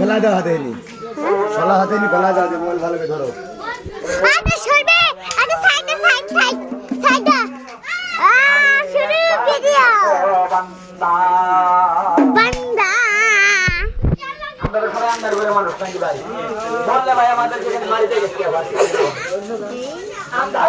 ফেলা দেওয়া হাতে নি। শলা হাতে নি ফেলা দেওয়া মোবাইল ভালো করে ধরো। আরে সরবে আরে সাইডে সাইড সাইড সাইডে আ শুরু ভিডিও বান্দা। বান্দা আমরা সবাই আন্দার করে মানুষ নাকি ভাই বললে ভাই আমাদের যেখানে বাড়িতে গেছে। আন্দার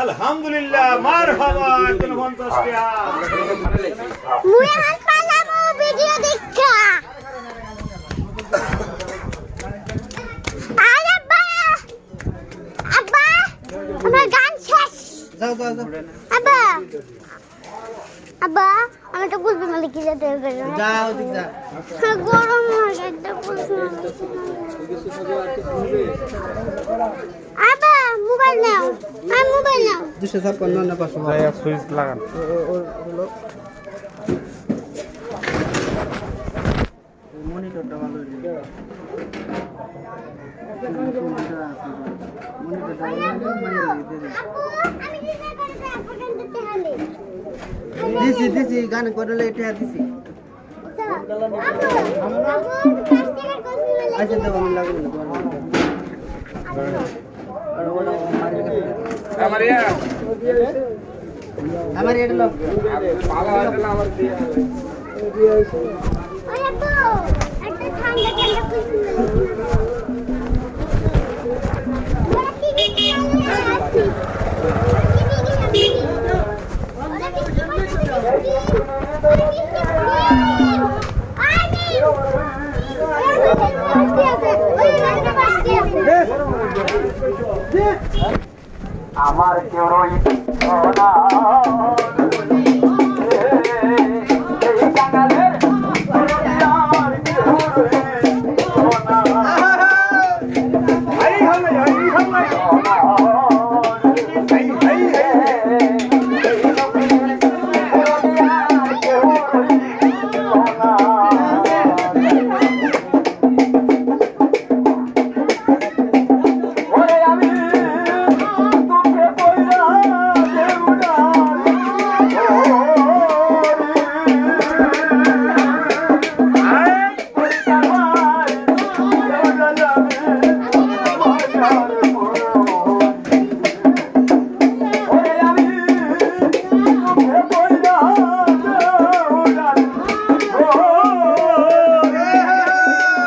আলহামদুলিল্লাহ মারহাবা এখন পঞ্চাশ টাকা মুই পালামু ভিডিও দেখা আরে আব্বা! আব্বা! আমার গান শেষ। যাও যাও যাও। আব্বা! আব্বা আমি তো বুঝব না লিখে যেতে হবে। যাও দিক যা। গরম লাগে তো বুঝব আব্বা মোবাইল নাও আমি মোবাইল নাও দুশো ছাপ্পান্ন না পাঁচশো সুইচ লাগান মনিটরটা ভালো দিছি দিছি গান করলে এটা দিছি আচ্ছা দেবো আমি লাগবে আমার এডলো পালা এডলো আমার দিয়ে ওই তো একটা ঠান্ডা ঠান্ডা কিছু ওরা কি কি আসছে Thank you. আমার কেউ রই না।